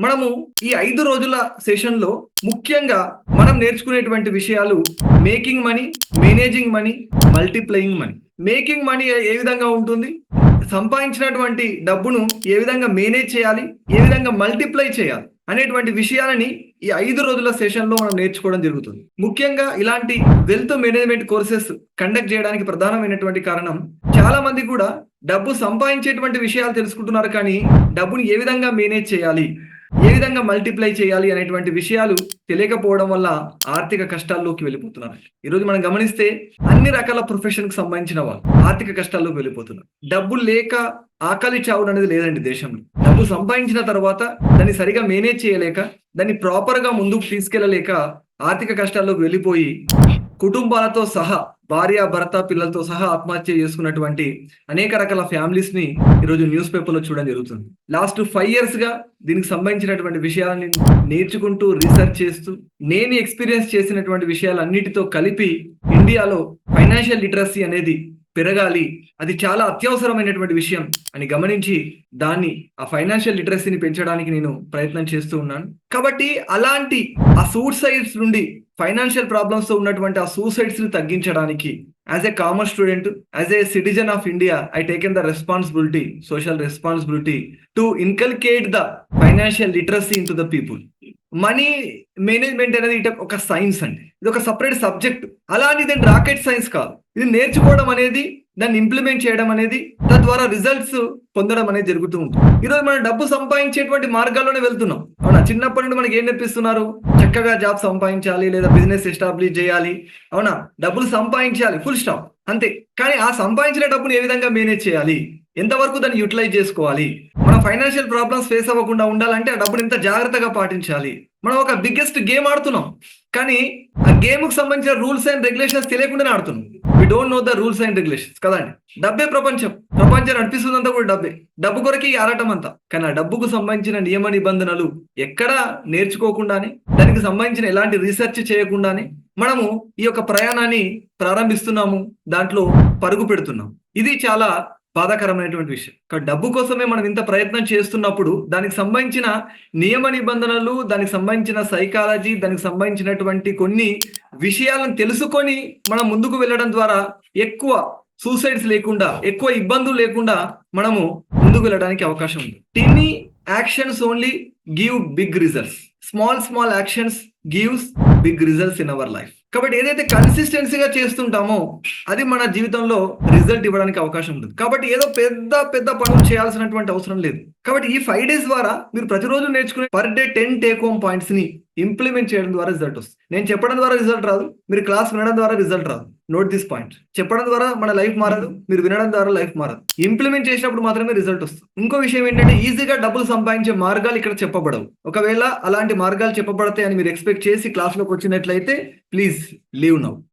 మనము ఈ ఐదు రోజుల సెషన్లో ముఖ్యంగా మనం నేర్చుకునేటువంటి విషయాలు making money managing money multiplying money. Making money ఏ విధంగా ఉంటుంది? సంపాదించినటువంటి డబ్బును ఏ విధంగా మేనేజ్ చేయాలి? ఏ విధంగా మల్టిప్లై చేయాలి? అనేటువంటి విషయాలని ఈ ఐదు రోజుల సెషన్లో మనం నేర్చుకోవడం జరుగుతుంది. ముఖ్యంగా ఇలాంటి వెల్త్ మేనేజ్మెంట్ కోర్సెస్ కండక్ట్ చేయడానికి ప్రధానమైనటువంటి కారణం చాలా మంది కూడా డబ్బు సంపాదించేటువంటి విషయాలు తెలుసుకుంటున్నారు కానీ డబ్బుని ఏ విధంగా మేనేజ్ చేయాలి? ఏ విధంగా మల్టిప్లై చేయాలి అనేటువంటి విషయాలు తెలియకపోవడం వల్ల ఆర్థిక కష్టాల్లోకి వెళ్ళిపోతున్నారు. ఈరోజు మనం గమనిస్తే అన్ని రకాల ప్రొఫెషన్కు సంబంధించిన వాళ్ళు ఆర్థిక కష్టాల్లోకి వెళ్ళిపోతున్నారు. డబ్బు లేక ఆకలి చావు అనేది లేదండి దేశంలో. డబ్బు సంపాదించిన తర్వాత దాన్ని సరిగా మేనేజ్ చేయలేక దాన్ని ప్రాపర్గా ముందుకు తీసుకెళ్ళలేక ఆర్థిక కష్టాల్లోకి వెళ్ళిపోయి కుటుంబాలతో సహా భార్య భర్త పిల్లలతో సహా ఆత్మహత్య చేసుకున్నటువంటి అనేక రకాల ఫ్యామిలీస్ని ఈరోజు న్యూస్ పేపర్లో చూడడం జరుగుతుంది. లాస్ట్ ఫైవ్ ఇయర్స్గా దీనికి సంబంధించినటువంటి విషయాలని నేర్చుకుంటూ రీసెర్చ్ చేస్తూ నేను ఎక్స్పీరియన్స్ చేసినటువంటి విషయాలన్నిటితో కలిపి ఇండియాలో ఫైనాన్షియల్ లిటరసీ అనేది పెరగాలి. అది చాలా అత్యవసరమైనటువంటి విషయం అని గమనించి దాన్ని ఆ ఫైనాన్షియల్ లిటరసీని పెంచడానికి నేను ప్రయత్నం చేస్తూ ఉన్నాను. కాబట్టి అలాంటి ఆ సూసైడ్స్ నుండి ఫైనాన్షియల్ ప్రాబ్లమ్స్తో ఉన్నటువంటి ఆ సూసైడ్స్ని తగ్గించడానికి as a commerce student as a citizen of India I taken the responsibility social responsibility to inculcate the financial literacy in to the people. Money management అనేది ఇట ఒక సైన్స్ అండి. ఇది ఒక సపరేట్ సబ్జెక్ట్. అలానే ఇది రాకెట్ సైన్స్ కాదు. ఇది నేర్చుకోవడం అనేది దాన్ని ఇంప్లిమెంట్ చేయడం అనేది తద్వారా రిజల్ట్స్ పొందడం అనేది జరుగుతూ ఉంటుంది. ఈరోజు మనం డబ్బు సంపాదించేటువంటి మార్గాల్లోనే వెళ్తున్నాం. అవునా? చిన్నప్పటి నుండి మనకి ఏం నేర్పిస్తున్నారు? చక్కగా జాబ్ సంపాదించాలి లేదా బిజినెస్ ఎస్టాబ్లిష్ చేయాలి. అవునా? డబ్బులు సంపాదించాలి. Full stop. అంతే. కానీ ఆ సంపాదించిన డబ్బును ఏ విధంగా మేనేజ్ చేయాలి? ఎంతవరకు దాన్ని యూటిలైజ్ చేసుకోవాలి? మనం ఫైనాన్షియల్ ప్రాబ్లమ్స్ ఫేస్ అవ్వకుండా ఉండాలంటే ఆ డబ్బుని ఎంత జాగ్రత్తగా పాటించాలి. మనం ఒక బిగ్గెస్ట్ గేమ్ ఆడుతున్నాం. కానీ ఆ గేమ్కు సంబంధించిన రూల్స్ అండ్ రెగ్యులేషన్స్ తెలియకుండానే ఆడుతున్నాం. We don't know the rules and regulations కదండి? డబ్బే ప్రపంచం. ప్రపంచం నడిపిస్తుందంతా కూడా డబ్బే. డబ్బు కొరకే ఈ ఆరాటం అంతా. కానీ ఆ డబ్బుకు సంబంధించిన నియమ నిబంధనలు ఎక్కడా నేర్చుకోకుండానే దానికి సంబంధించిన ఎలాంటి రీసెర్చ్ చేయకుండానే మనము ఈ యొక్క ప్రయాణాన్ని ప్రారంభిస్తున్నాము దాంట్లో పరుగు పెడుతున్నాం. ఇది చాలా బాధాకరమైనటువంటి విషయం. కాబట్టి డబ్బు కోసమే మనం ఇంత ప్రయత్నం చేస్తున్నప్పుడు దానికి సంబంధించిన నియమ నిబంధనలు దానికి సంబంధించిన సైకాలజీ దానికి సంబంధించినటువంటి కొన్ని విషయాలను తెలుసుకొని మనం ముందుకు వెళ్ళడం ద్వారా ఎక్కువ సూసైడ్స్ లేకుండా ఎక్కువ ఇబ్బందులు లేకుండా మనము ముందుకు వెళ్ళడానికి అవకాశం ఉంది. Tiny actions only give big results small small actions gives big results in our life కాబట్టి ఏదైతే కన్సిస్టెన్సీగా చేస్తుంటామో అది మన జీవితంలో రిజల్ట్ ఇవ్వడానికి అవకాశం ఉంటుంది. కాబట్టి ఏదో పెద్ద పెద్ద పనులు చేయాల్సినటువంటి అవసరం లేదు. కాబట్టి ఈ ఫైవ్ డేస్ ద్వారా మీరు ప్రతిరోజు నేర్చుకునే per day ten take home పాయింట్స్ని ఇంప్లిమెంట్ చేయడం ద్వారా రిజల్ట్ వస్తుంది. నేను చెప్పడం ద్వారా రిజల్ట్ రాదు మీరు క్లాస్ వినడం ద్వారా రిజల్ట్ రాదు. నోట్ దిస్ పాయింట్ చెప్పడం ద్వారా మన లైఫ్ మారదు మీరు వినడం ద్వారా లైఫ్ మారదు. ఇంప్లిమెంట్ చేసినప్పుడు మాత్రమే రిజల్ట్ వస్తుంది. ఇంకో విషయం ఏంటంటే ఈజీగా డబ్బులు సంపాదించే మార్గాలు ఇక్కడ చెప్పబడవు. ఒకవేళ అలాంటి మార్గాలు చెప్పబడతాయి అని మీరు ఎక్స్పెక్ట్ చేసి క్లాస్లోకి వచ్చినట్లయితే ప్లీజ్ లీవ్ నౌ